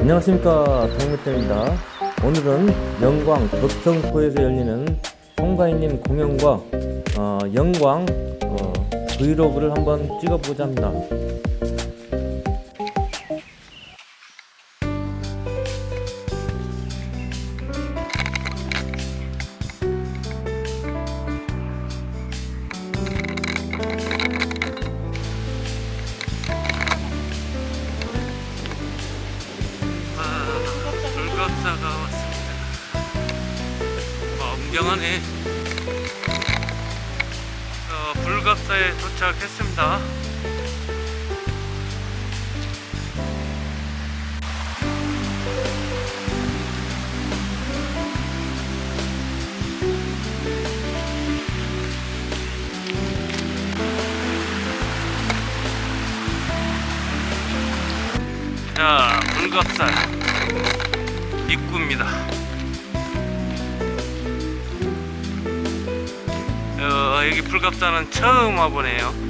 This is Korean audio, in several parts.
안녕하십니까 동무태입니다. 오늘은 영광 덕성포에서 열리는 송가인님 공연과 어, 영광 어, 브이로그를 한번 찍어보자 합니다 와, 웅장하네. 어, 불갑사에 도착했습니다. 자, 불갑사 입구입니다. 어, 여기 불갑사는 처음 와보네요.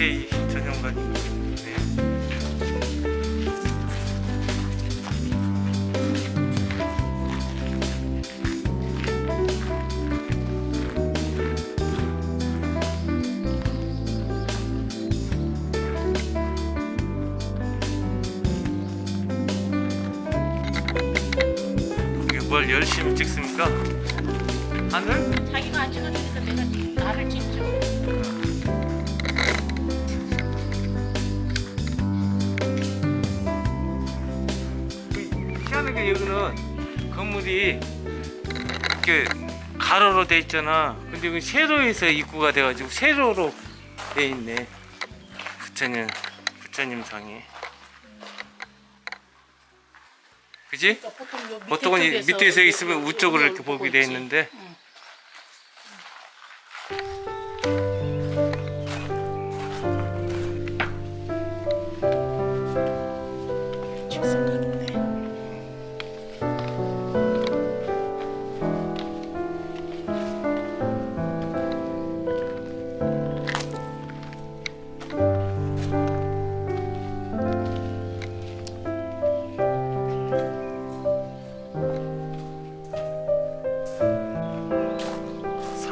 스테이 전용관입니다. 뭘 열심히 찍습니까? 하늘? 자기가 안 찍어주니까 건물이 이렇게 가로로 돼 있잖아. 근데 여기 세로에서 입구가 돼가지고 세로로 돼 있네. 부처님, 부처님 상이. 그지? 그러니까 보통 보통은 밑에서 있으면 우쪽으로 이렇게 보게 돼. 있는데 응.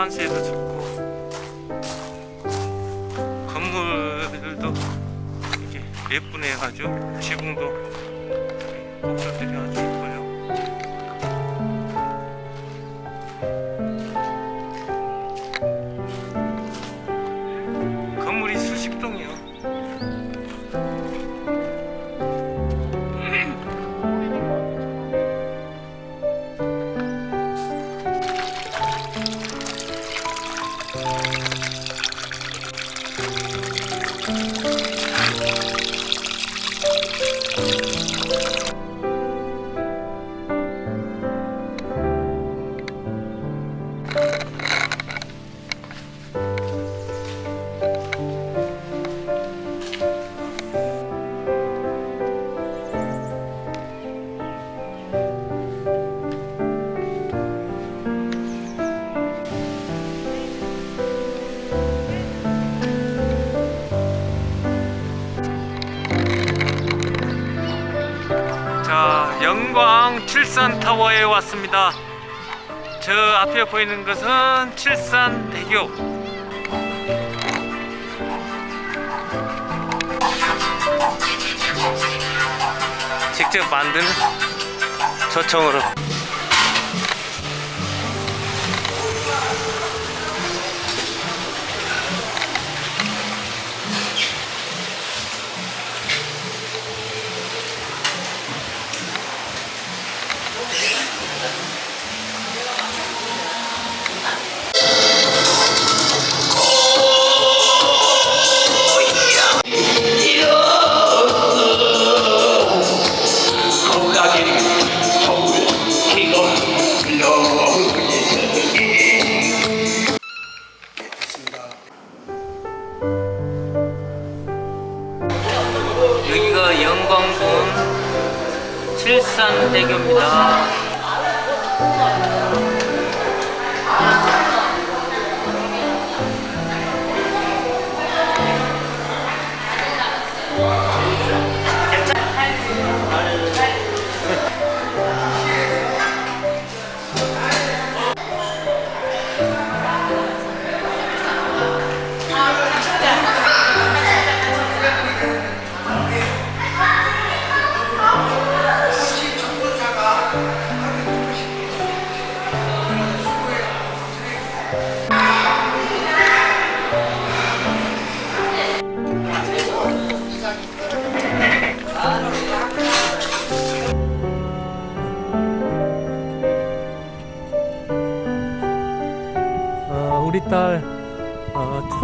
산세도 좋고 건물들도 이렇게 예쁘네 아주 지붕도 곡선들이 아주 자, 영광 칠산타워에 왔습니다. 저 앞에 보이는 것은 칠산대교. 직접 만든 조청으로 여기가 영광군 칠산대교입니다.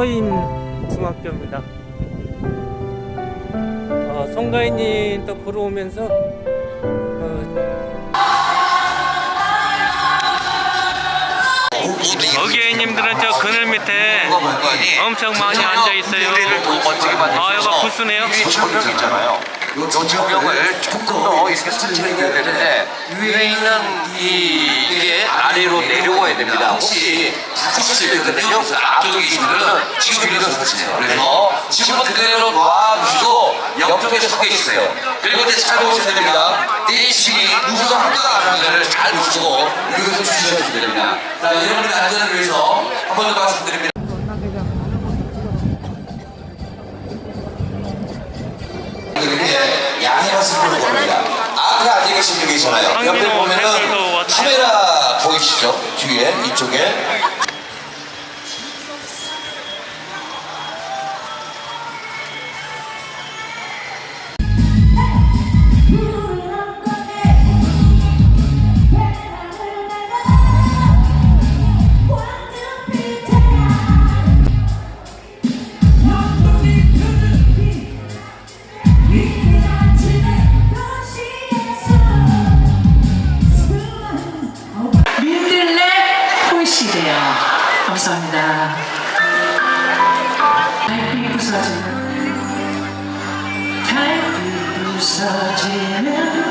어, 초임 중학교입니다. 어, 송가인님 또 보러 오면서 어, 어게인님들은 저 그늘 밑에 엄청 많이 앉아 있어요. 아, 여기가 부스네요. 이 조명 있잖아요. 요 조명을 조금 더 이렇게 설치해야 되는데 위에 있는 이 이게 아래로 내려와야 됩니다. 혹시 부딪힐 수 있거든요. 그 앞쪽에 있는 분은 지금 이렇게 서주세요. 그래서 지금은 그대로 놔두시고 옆쪽에 서게 있어요. 그리고 이제 잘 보셔야 됩니다. 이 집이 누구가 한가가 안 하는지를 잘 보시고 이것을 주셔야 됩니다. 자, 여러분의 안전을 위해서 한 번 더 말씀드립니다. 분 계시잖아요. 옆에 팬들도 보면은 왔죠. 카메라 보이시죠? 뒤에 이쪽에 민 부서지는 달빛 부서지는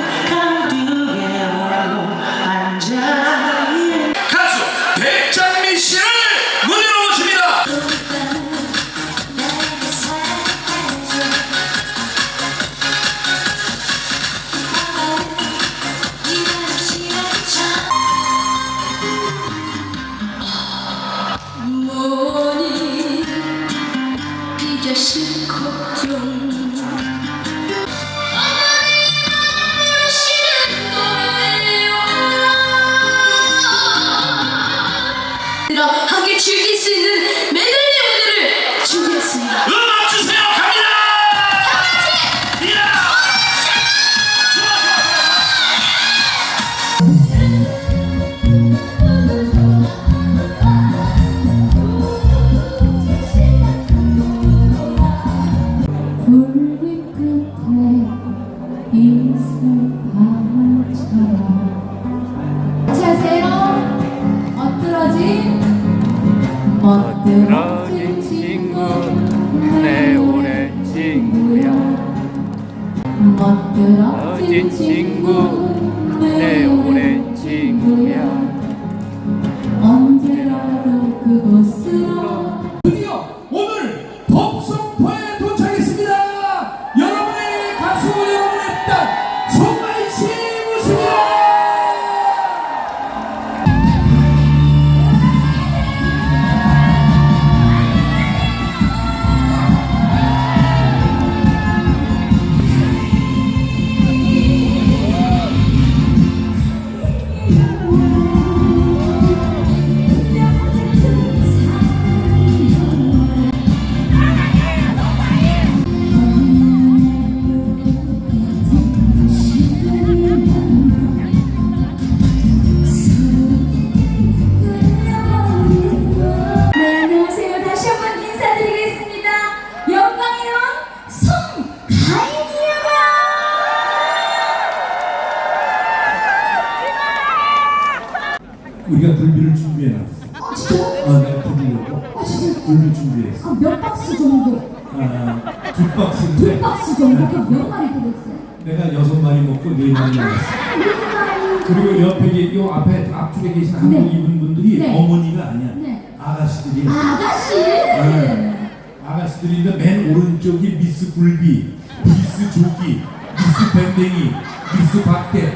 네 네. 그리고 옆에 계- 요 앞에 앞쪽에 계신 한복 네. 입은 분들이 네. 어머니가 아니야. 네. 아가씨들이. 아가씨. 네. 아가씨들인데 맨 오른쪽이 미스 굴비, 미스 조기, 미스 밴댕이, 미스 박대,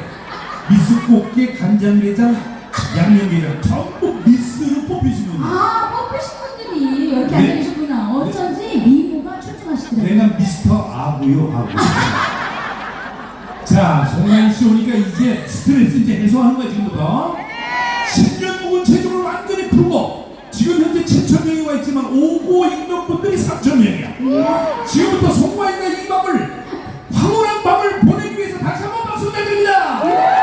미스 꽃게, 간장게장, 양념게장 전부 미스로 뽑히신 분들. 아, 뽑히신 분들이 이렇게 네. 앉아 계시구나. 어쩐지 미모가 출중하시더라고요. 내가 미스터 아구요 아구. 자, 송가인 씨 오니까 이제 스트레스 이제 해소하는 거야 지금부터. 10년 묵은 체중을 완전히 풀고 지금 현재 7천 명이 와 있지만 오고 있는 분들이 3천 명이야. 지금부터 송가인과 이 밤을 황홀한 밤을 보내기 위해서 다시 한번 박수 부탁드립니다. 감사합니다.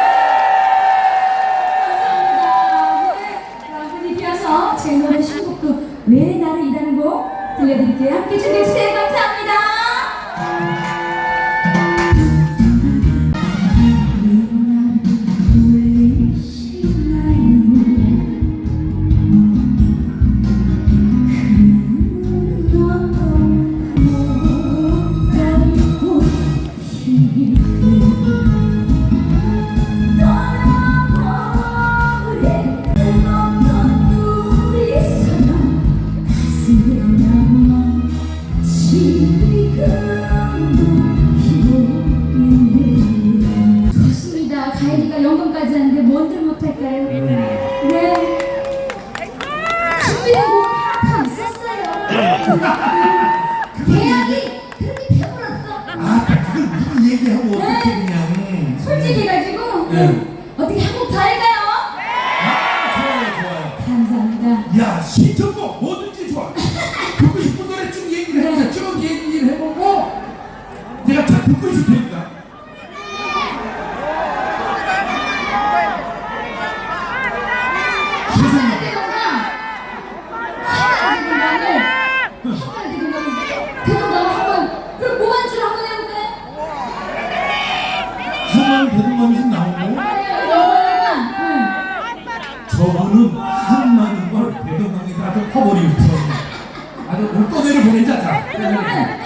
네. 제 노래 신곡도 왜 나를 이라는 곡 들려드릴게요. 함께 즐겨주세요. 감사합니다. 그걸 미리 얘기하고 어떻게 네. 그냥. 솔직해가지고 네. 어떻게 한곡 더 할까요? 아, 좋아요, 좋아요. 감사합니다. 야 신청 올거내를 보내자 자